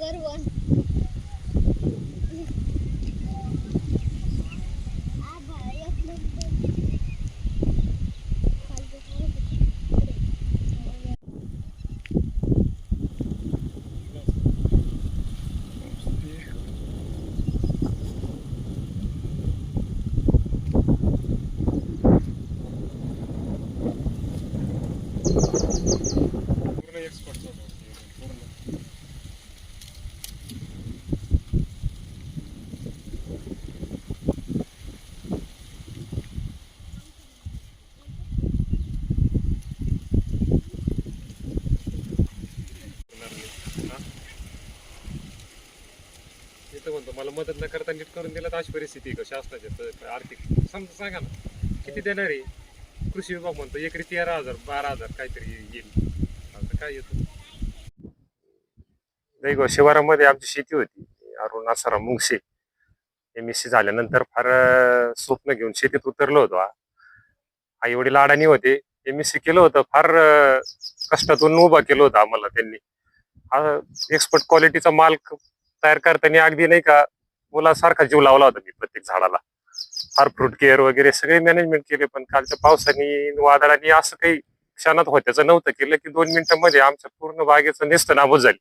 another one. इथं म्हणतो. मला मदत न करता नीट करून दिला तर अशी परिस्थिती आहे का शासनाची? आर्थिक समजा सांगा ना किती देणार आहे? कृषी विभाग म्हणतो एकरी तेरा हजार बारा हजार काहीतरी येईल. आता काय येतं? दैगो शिवारामध्ये आमची शेती होती. Arun Asaram Mungshe M S C झाल्यानंतर फार स्वप्न घेऊन शेतीत उतरलो होतो. आई वडील अडाणी होते. एम एस सी केलं होतं. फार कष्टातून उभा केलं होतं आम्हाला त्यांनी. एक्सपर्ट क्वालिटीचा माल तयार करताना अगदी नाही का मुलासारखा जीव लावला होता मी प्रत्येक झाडाला. फार फ्रूट केअर वगैरे सगळे मॅनेजमेंट केले पण कालच्या पावसाने वादळाने असं काही क्षणात होत्याचं नव्हतं केलं की दोन मिनिटांमध्ये आमच्या पूर्ण बागेचं नेस्त नाबूद झाली.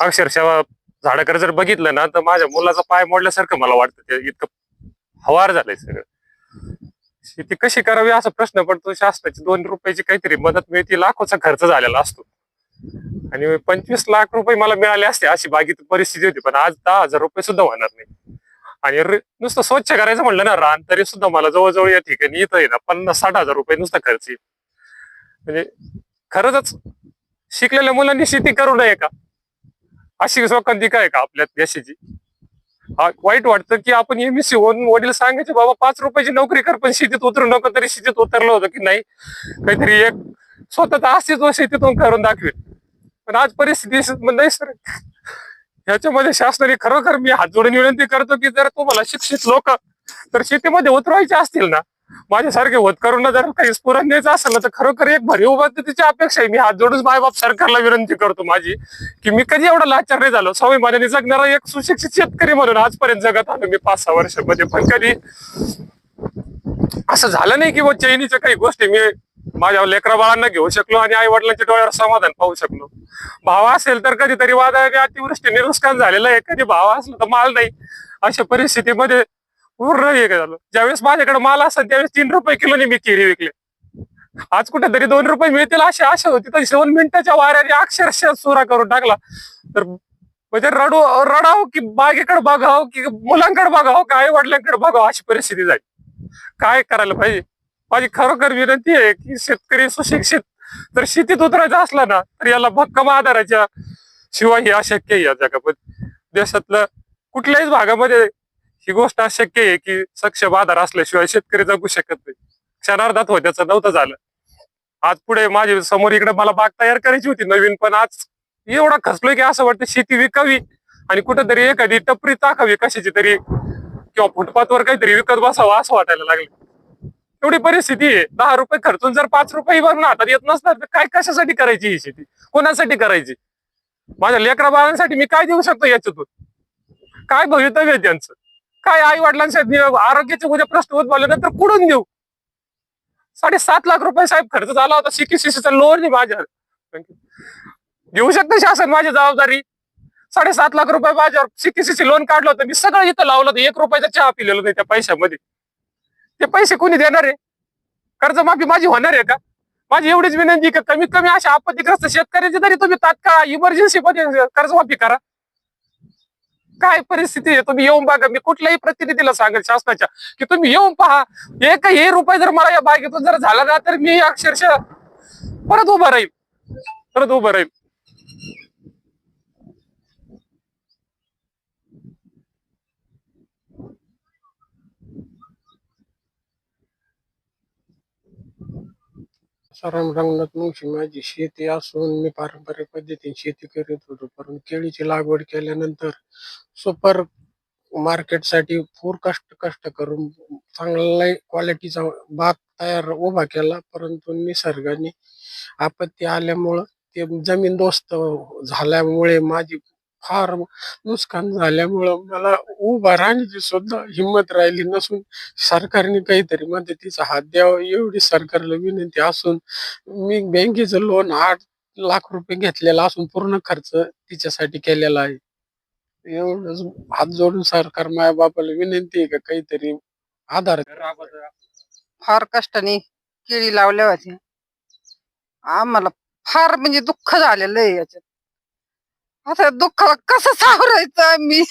अक्षरशः झाडाकडे जर बघितलं ना तर माझ्या मुलाचा पाय मोडल्यासारखं मला वाटतं ते इतकं हवार झालंय सगळं. शेती कशी करावी असा प्रश्न पडतो शासनाची दोन रुपयाची काहीतरी मदत मिळते लाखोचा खर्च झालेला असतो. आणि पंचवीस लाख रुपये मला मिळाले असते अशी बागेत परिस्थिती होती पण आज दहा हजार रुपये सुद्धा होणार नाही. आणि नुसतं स्वच्छ करायचं म्हणलं ना रान तरी सुद्धा मला जवळजवळ या ठिकाणी इथं आहे ना पन्नास साठ हजार रुपये नुसता खर्च येईल. म्हणजे खरंच शिकलेल्या मुलांनी शेती करू नये का? अशी शोकांतिका आहे का आपल्या देशाची? वाईट वाटतं की आपण एमएससी होऊन वडील सांगायचे बाबा पाच रुपयाची नोकरी कर पण शेतीत उतरू नको. तरी शेतीत उतरलं होतं की नाही? काहीतरी एक स्वतःचा अस्तित्व शेतीतून करून दाखवेल. पण आज परिस्थिती नाही सर ह्याच्यामध्ये शासनाने खरोखर मी हात जोडून विनंती करतो की जर तुम्हाला शिक्षित लोक तर शेतीमध्ये उतरवायचे असतील ना माझ्यासारखे होतकरूंना जर काही स्फुरण द्यायचं असेल ना तर खरोखर एक भरीव पद्धतीची अपेक्षा आहे मी हात जोडून मायबाप सरकारला विनंती करतो माझी की मी कधी एवढा लाचार नाही झालो. स्वाभिमानाने जगणारा एक सुशिक्षित शेतकरी म्हणून आजपर्यंत जगत आलो मी पाच सहा वर्षामध्ये. पण कधी असं झालं नाही की चैनीच्या काही गोष्टी मी माझ्या लेकरा बाळांना घेऊ शकलो आणि आई वडिलांच्या डोळ्यावर समाधान पाहू शकलो. भाव असेल तर कधीतरी वादळाने अतिवृष्टीने नुकसान झालेलं आहे. कधी भाव असला तर माल नाही. अशा परिस्थितीमध्ये पूर्ण हे झालं. ज्यावेळेस माझ्याकडे माल असेल त्यावेळेस तीन रुपये किलोने मी केळी विकले. आज कुठेतरी दोन रुपये मिळतील अशी आशा होती. तर दोन मिनिटाच्या वाऱ्याने अक्षरशः सुरा करून टाकला. तर म्हणजे रडू रडाव की बागेकडे बघाव की मुलांकडे बघाव की आई वडिलांकडे बघाव अशी परिस्थिती झाली. काय करायला पाहिजे? माझी खरोखर विनंती आहे की शेतकरी सुशिक्षित तर शेतीत उतरायचं असला ना तर याला भक्कम आधाराच्या शिवाय हे अशक्य आहे या जगामध्ये. देशातलं कुठल्याही भागामध्ये ही गोष्ट अशक्य आहे की सक्षम आधार असल्याशिवाय शेतकरी जगू शकत नाही. क्षणार्धात होत्याचं नव्हतं झालं. आज पुढे माझे समोर इकडे मला बाग तयार करायची होती नवीन पण आज एवढा खचलोय की असं वाटतं शेती विकावी आणि कुठेतरी एखादी टपरी टाकावी कशाची तरी किंवा फुटपाथवर काहीतरी विकत बसावं असं वाटायला लागलं. एवढी परिस्थिती आहे. दहा रुपये खर्चून जर पाच रुपये भरून हातात येत नसणार तर काय कशासाठी करायची ही शेती? कोणासाठी करायची? माझ्या लेकरा बाळांसाठी मी काय देऊ शकतो याच्यातून? काय भवितव्य आहे त्यांचं? काय आई वडिलांसाठी आरोग्याचे उद्या प्रश्न उद्भवल्यानंतर कुठून देऊ? साडेसात लाख रुपये साहेब खर्च झाला होता सीकीसीसीचा लोन आहे माझ्या. देऊ शकतं शासन माझी जबाबदारी? साडेसात लाख रुपये माझ्यावर सीकीसीसी लोन काढलं होतं मी सगळं इथं लावलं होतं. एक रुपयाचा चहा पिलेलो नाही त्या पैशामध्ये. ते पैसे कोणी देणार आहे? कर्जमाफी माझी होणार आहे का? माझी एवढीच विनंती का कमीत कमी अशा आपत्तीग्रस्त शेतकऱ्यांची तरी तुम्ही तात्काळ इमर्जन्सी मध्ये कर्जमाफी करा. काय परिस्थिती आहे? तुम्ही येऊन बघा. मी कुठल्याही प्रतिनिधीला सांगेल शासनाच्या की तुम्ही येऊन पहा. एक हे रुपये जर मला या बागेतून जर झाला ना तर मी अक्षरशः परत उभं राहील. परत उभं राहील. सराम रंगनाथ मुंशी माझी शेती असून मी पारंपरिक पद्धतीने शेती करीत होतो. परंतु केळीची लागवड केल्यानंतर सुपर मार्केटसाठी पूर कष्ट कष्ट करून चांगला क्वालिटीचा बाग तयार उभा केला. परंतु निसर्गाने आपत्ती आल्यामुळं ते जमीन दोस्त झाल्यामुळे माझी फार नुकसान झाल्यामुळं मला उभा राहण्याची सुद्धा हिंमत राहिली नसून सरकारने काहीतरी मदतीचा हात द्यावा एवढी सरकारला विनंती असून मी बँकेचं लोन आठ लाख रुपये घेतलेला असून पूर्ण खर्च तिच्यासाठी केलेला आहे. एवढंच हात जोडून सरकार माया बापाला विनंती आहे का काहीतरी आधार फार कष्टाने केळी लावल्या होत्या. आम्हाला फार म्हणजे दुःख झालेलं आहे याच्यात. आता दुःख कसं सावरायचं आम्ही?